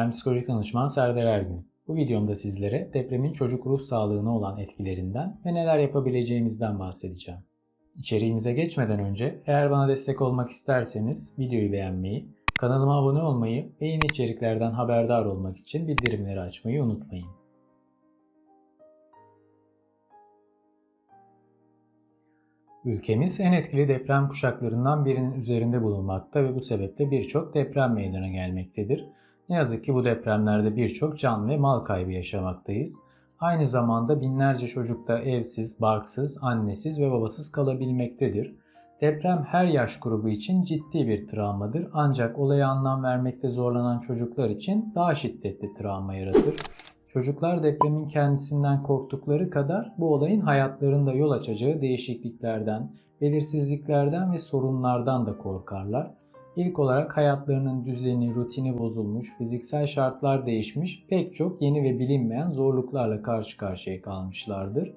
Ben psikolojik danışman Serdar Ergün. Bu videomda sizlere depremin çocuk ruh sağlığına olan etkilerinden ve neler yapabileceğimizden bahsedeceğim. İçeriğimize geçmeden önce eğer bana destek olmak isterseniz videoyu beğenmeyi, kanalıma abone olmayı ve yeni içeriklerden haberdar olmak için bildirimleri açmayı unutmayın. Ülkemiz en etkili deprem kuşaklarından birinin üzerinde bulunmakta ve bu sebeple birçok deprem meydana gelmektedir. Ne yazık ki bu depremlerde birçok can ve mal kaybı yaşamaktayız. Aynı zamanda binlerce çocuk da evsiz, barksız, annesiz ve babasız kalabilmektedir. Deprem her yaş grubu için ciddi bir travmadır ancak olaya anlam vermekte zorlanan çocuklar için daha şiddetli travma yaratır. Çocuklar depremin kendisinden korktukları kadar bu olayın hayatlarında yol açacağı değişikliklerden, belirsizliklerden ve sorunlardan da korkarlar. İlk olarak hayatlarının düzeni, rutini bozulmuş, fiziksel şartlar değişmiş, pek çok yeni ve bilinmeyen zorluklarla karşı karşıya kalmışlardır.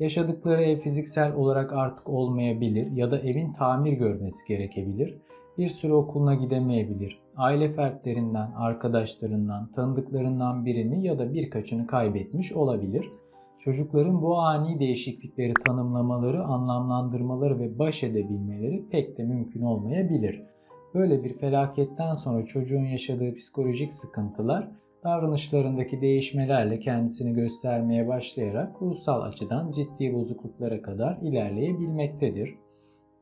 Yaşadıkları ev fiziksel olarak artık olmayabilir ya da evin tamir görmesi gerekebilir. Bir süre okuluna gidemeyebilir. Aile fertlerinden, arkadaşlarından, tanıdıklarından birini ya da birkaçını kaybetmiş olabilir. Çocukların bu ani değişiklikleri tanımlamaları, anlamlandırmaları ve baş edebilmeleri pek de mümkün olmayabilir. Böyle bir felaketten sonra çocuğun yaşadığı psikolojik sıkıntılar davranışlarındaki değişmelerle kendisini göstermeye başlayarak ruhsal açıdan ciddi bozukluklara kadar ilerleyebilmektedir.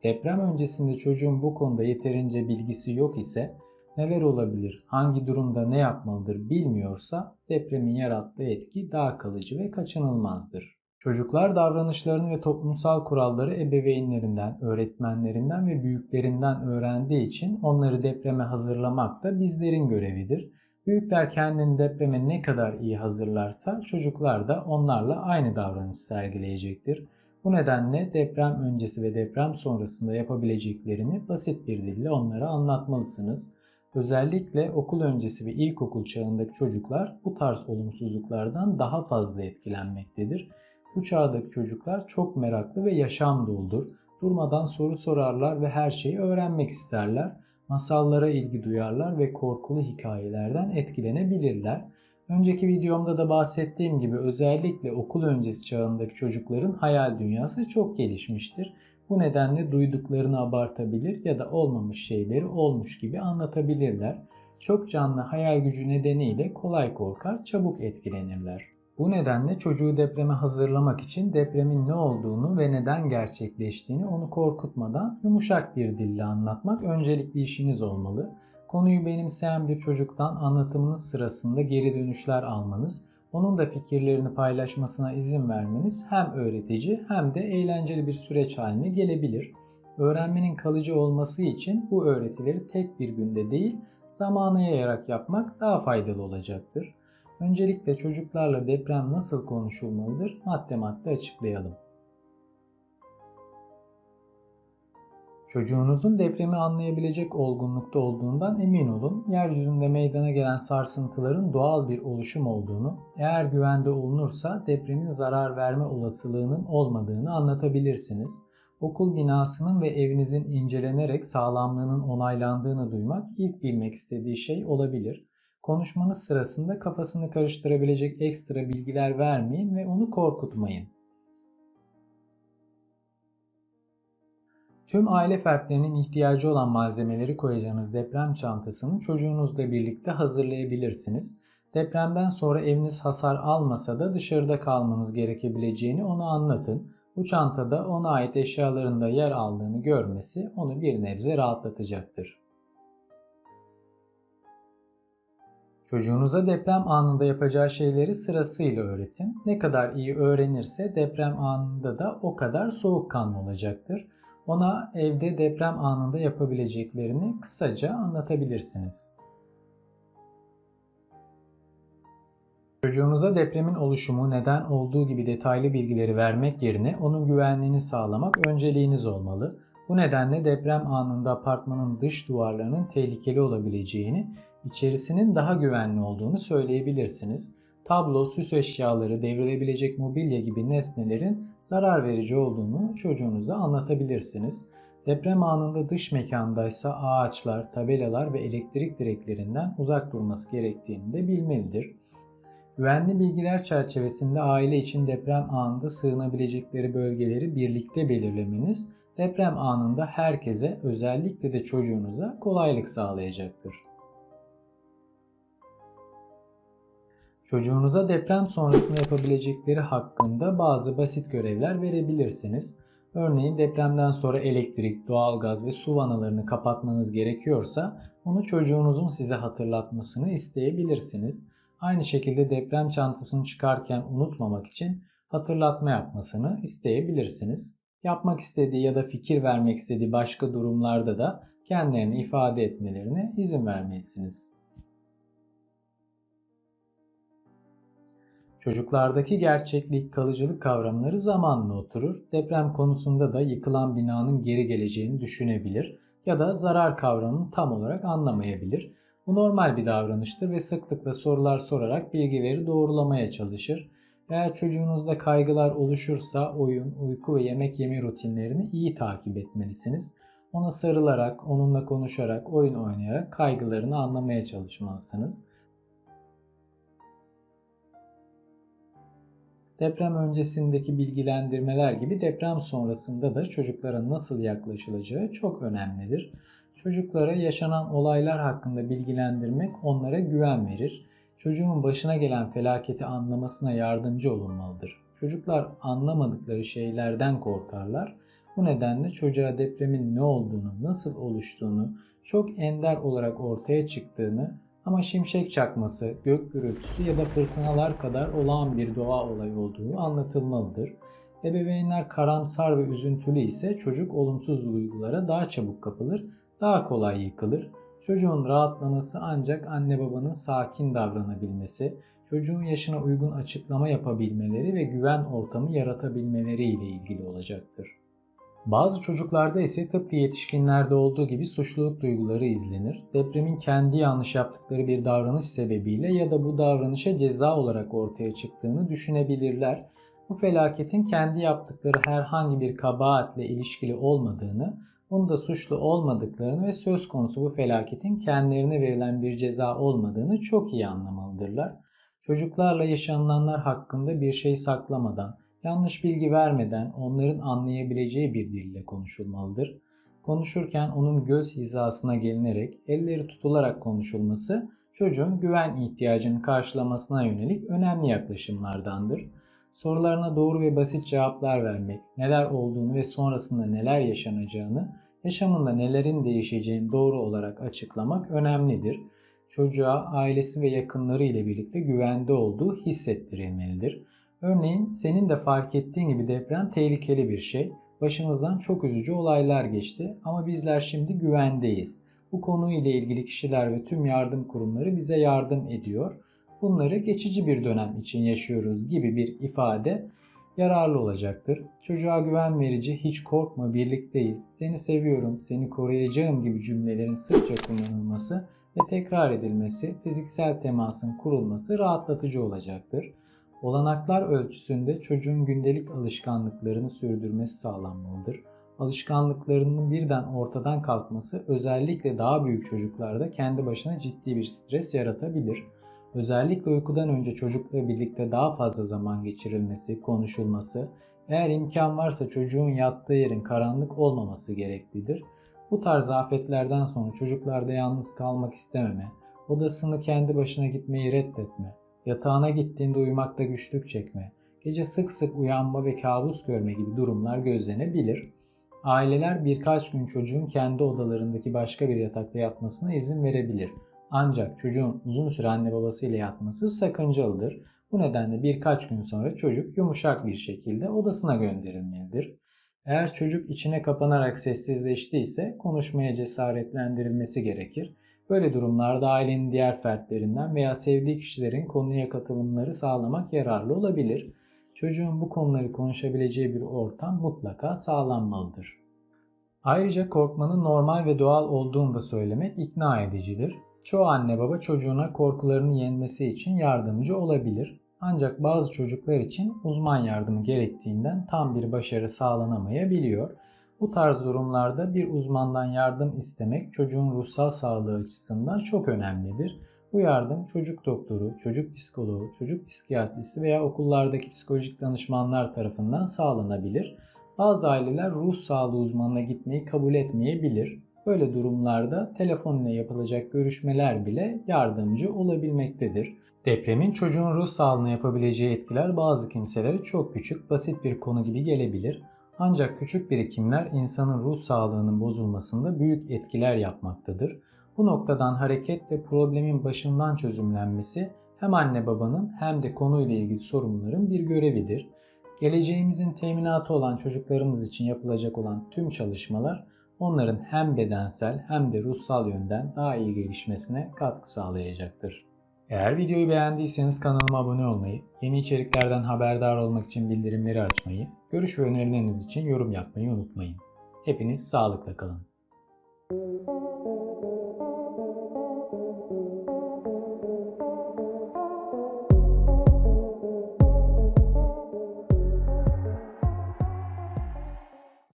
Deprem öncesinde çocuğun bu konuda yeterince bilgisi yok ise neler olabilir, hangi durumda ne yapmalıdır bilmiyorsa depremin yarattığı etki daha kalıcı ve kaçınılmazdır. Çocuklar davranışlarını ve toplumsal kuralları ebeveynlerinden, öğretmenlerinden ve büyüklerinden öğrendiği için onları depreme hazırlamak da bizlerin görevidir. Büyükler kendini depreme ne kadar iyi hazırlarsa çocuklar da onlarla aynı davranış sergileyecektir. Bu nedenle deprem öncesi ve deprem sonrasında yapabileceklerini basit bir dille onlara anlatmalısınız. Özellikle okul öncesi ve ilkokul çağındaki çocuklar bu tarz olumsuzluklardan daha fazla etkilenmektedir. Bu çağdaki çocuklar çok meraklı ve yaşam doludur. Durmadan soru sorarlar ve her şeyi öğrenmek isterler. Masallara ilgi duyarlar ve korkulu hikayelerden etkilenebilirler. Önceki videomda da bahsettiğim gibi özellikle okul öncesi çağındaki çocukların hayal dünyası çok gelişmiştir. Bu nedenle duyduklarını abartabilir ya da olmamış şeyleri olmuş gibi anlatabilirler. Çok canlı hayal gücü nedeniyle kolay korkar, çabuk etkilenirler. Bu nedenle çocuğu depreme hazırlamak için depremin ne olduğunu ve neden gerçekleştiğini onu korkutmadan yumuşak bir dille anlatmak öncelikli işiniz olmalı. Konuyu benimseyen bir çocuktan anlatımınız sırasında geri dönüşler almanız, onun da fikirlerini paylaşmasına izin vermeniz hem öğretici hem de eğlenceli bir süreç haline gelebilir. Öğrenmenin kalıcı olması için bu öğretileri tek bir günde değil, zamana yayarak yapmak daha faydalı olacaktır. Öncelikle çocuklarla deprem nasıl konuşulmalıdır madde madde açıklayalım. Çocuğunuzun depremi anlayabilecek olgunlukta olduğundan emin olun. Yeryüzünde meydana gelen sarsıntıların doğal bir oluşum olduğunu, eğer güvende olunursa depremin zarar verme olasılığının olmadığını anlatabilirsiniz. Okul binasının ve evinizin incelenerek sağlamlığının onaylandığını duymak ilk bilmek istediği şey olabilir. Konuşmanız sırasında kafasını karıştırabilecek ekstra bilgiler vermeyin ve onu korkutmayın. Tüm aile fertlerinin ihtiyacı olan malzemeleri koyacağınız deprem çantasını çocuğunuzla birlikte hazırlayabilirsiniz. Depremden sonra eviniz hasar almasa da dışarıda kalmanız gerekebileceğini ona anlatın. Bu çantada ona ait eşyaların da yer aldığını görmesi onu bir nebze rahatlatacaktır. Çocuğunuza deprem anında yapacağı şeyleri sırasıyla öğretin. Ne kadar iyi öğrenirse deprem anında da o kadar soğukkanlı olacaktır. Ona evde deprem anında yapabileceklerini kısaca anlatabilirsiniz. Çocuğunuza depremin oluşumu neden olduğu gibi detaylı bilgileri vermek yerine onun güvenliğini sağlamak önceliğiniz olmalı. Bu nedenle deprem anında apartmanın dış duvarlarının tehlikeli olabileceğini, içerisinin daha güvenli olduğunu söyleyebilirsiniz tablo, süs eşyaları, devrilebilecek mobilya gibi nesnelerin zarar verici olduğunu çocuğunuza anlatabilirsiniz. Deprem anında dış mekandaysa ağaçlar, tabelalar ve elektrik direklerinden uzak durması gerektiğini de bilmelidir. Güvenli bilgiler çerçevesinde aile için deprem anında sığınabilecekleri bölgeleri birlikte belirlemeniz deprem anında herkese özellikle de çocuğunuza kolaylık sağlayacaktır. Çocuğunuza deprem sonrasında yapabilecekleri hakkında bazı basit görevler verebilirsiniz. Örneğin depremden sonra elektrik, doğalgaz ve su vanalarını kapatmanız gerekiyorsa bunu çocuğunuzun size hatırlatmasını isteyebilirsiniz. Aynı şekilde deprem çantasını çıkarken unutmamak için hatırlatma yapmasını isteyebilirsiniz. Yapmak istediği ya da fikir vermek istediği başka durumlarda da kendilerini ifade etmelerine izin vermelisiniz. Çocuklardaki gerçeklik, kalıcılık kavramları zamanla oturur. Deprem konusunda da yıkılan binanın geri geleceğini düşünebilir ya da zarar kavramını tam olarak anlamayabilir. Bu normal bir davranıştır ve sıklıkla sorular sorarak bilgileri doğrulamaya çalışır. Eğer çocuğunuzda kaygılar oluşursa oyun, uyku ve yemek yeme rutinlerini iyi takip etmelisiniz. Ona sarılarak, onunla konuşarak, oyun oynayarak kaygılarını anlamaya çalışmalısınız. Deprem öncesindeki bilgilendirmeler gibi deprem sonrasında da çocuklara nasıl yaklaşılacağı çok önemlidir. Çocuklara yaşanan olaylar hakkında bilgilendirmek onlara güven verir. Çocuğun başına gelen felaketi anlamasına yardımcı olunmalıdır. Çocuklar anlamadıkları şeylerden korkarlar. Bu nedenle çocuğa depremin ne olduğunu, nasıl oluştuğunu, çok ender olarak ortaya çıktığını ama şimşek çakması, gök gürültüsü ya da fırtınalar kadar olağan bir doğa olayı olduğu anlatılmalıdır. Ebeveynler karamsar ve üzüntülü ise çocuk olumsuz duygulara daha çabuk kapılır, daha kolay yıkılır. Çocuğun rahatlaması ancak anne babanın sakin davranabilmesi, çocuğun yaşına uygun açıklama yapabilmeleri ve güven ortamı yaratabilmeleri ile ilgili olacaktır. Bazı çocuklarda ise tıpkı yetişkinlerde olduğu gibi suçluluk duyguları izlenir. Depremin kendi yanlış yaptıkları bir davranış sebebiyle ya da bu davranışa ceza olarak ortaya çıktığını düşünebilirler. Bu felaketin kendi yaptıkları herhangi bir kabahatle ilişkili olmadığını, bunda suçlu olmadıklarını ve söz konusu bu felaketin kendilerine verilen bir ceza olmadığını çok iyi anlamalıdırlar. Çocuklarla yaşanılanlar hakkında bir şey saklamadan, yanlış bilgi vermeden onların anlayabileceği bir dille konuşulmalıdır. Konuşurken onun göz hizasına gelinerek elleri tutularak konuşulması çocuğun güven ihtiyacını karşılamasına yönelik önemli yaklaşımlardandır. Sorularına doğru ve basit cevaplar vermek, neler olduğunu ve sonrasında neler yaşanacağını, yaşamında nelerin değişeceğini doğru olarak açıklamak önemlidir. Çocuğa ailesi ve yakınları ile birlikte güvende olduğu hissettirilmelidir. Örneğin senin de fark ettiğin gibi deprem tehlikeli bir şey. Başımızdan çok üzücü olaylar geçti ama bizler şimdi güvendeyiz. Bu konuyla ilgili kişiler ve tüm yardım kurumları bize yardım ediyor. Bunları geçici bir dönem için yaşıyoruz gibi bir ifade yararlı olacaktır. Çocuğa güven verici, hiç korkma birlikteyiz, seni seviyorum, seni koruyacağım gibi cümlelerin sıkça kullanılması ve tekrar edilmesi, fiziksel temasın kurulması rahatlatıcı olacaktır. Olanaklar ölçüsünde çocuğun gündelik alışkanlıklarını sürdürmesi sağlanmalıdır. Alışkanlıklarının birden ortadan kalkması özellikle daha büyük çocuklarda kendi başına ciddi bir stres yaratabilir. Özellikle uykudan önce çocukla birlikte daha fazla zaman geçirilmesi, konuşulması, eğer imkan varsa çocuğun yattığı yerin karanlık olmaması gereklidir. Bu tarz afetlerden sonra çocuklarda yalnız kalmak istememe, odasını kendi başına gitmeyi reddetme, Yatağına gittiğinde uyumakta güçlük çekme, gece sık sık uyanma ve kabus görme gibi durumlar gözlenebilir. Aileler birkaç gün çocuğun kendi odalarındaki başka bir yatakta yatmasına izin verebilir. Ancak çocuğun uzun süre anne babasıyla yatması sakıncalıdır. Bu nedenle birkaç gün sonra çocuk yumuşak bir şekilde odasına gönderilmelidir. Eğer çocuk içine kapanarak sessizleştiyse konuşmaya cesaretlendirilmesi gerekir. Böyle durumlarda ailenin diğer fertlerinden veya sevdiği kişilerin konuya katılımları sağlamak yararlı olabilir. Çocuğun bu konuları konuşabileceği bir ortam mutlaka sağlanmalıdır. Ayrıca korkmanın normal ve doğal olduğunu da söylemek ikna edicidir. Çoğu anne baba çocuğuna korkularını yenmesi için yardımcı olabilir. Ancak bazı çocuklar için uzman yardımı gerektiğinden tam bir başarı sağlanamayabiliyor. Bu tarz durumlarda bir uzmandan yardım istemek çocuğun ruhsal sağlığı açısından çok önemlidir. Bu yardım çocuk doktoru, çocuk psikoloğu, çocuk psikiyatristi veya okullardaki psikolojik danışmanlar tarafından sağlanabilir. Bazı aileler ruh sağlığı uzmanına gitmeyi kabul etmeyebilir. Böyle durumlarda telefon ile yapılacak görüşmeler bile yardımcı olabilmektedir. Depremin çocuğun ruh sağlığına yapabileceği etkiler bazı kimselere çok küçük, basit bir konu gibi gelebilir. Ancak küçük birikimler insanın ruh sağlığının bozulmasında büyük etkiler yapmaktadır. Bu noktadan hareketle problemin başından çözümlenmesi hem anne babanın hem de konuyla ilgili sorumluların bir görevidir. Geleceğimizin teminatı olan çocuklarımız için yapılacak olan tüm çalışmalar onların hem bedensel hem de ruhsal yönden daha iyi gelişmesine katkı sağlayacaktır. Eğer videoyu beğendiyseniz kanalıma abone olmayı, yeni içeriklerden haberdar olmak için bildirimleri açmayı, görüş ve önerileriniz için yorum yapmayı unutmayın. Hepiniz sağlıkla kalın.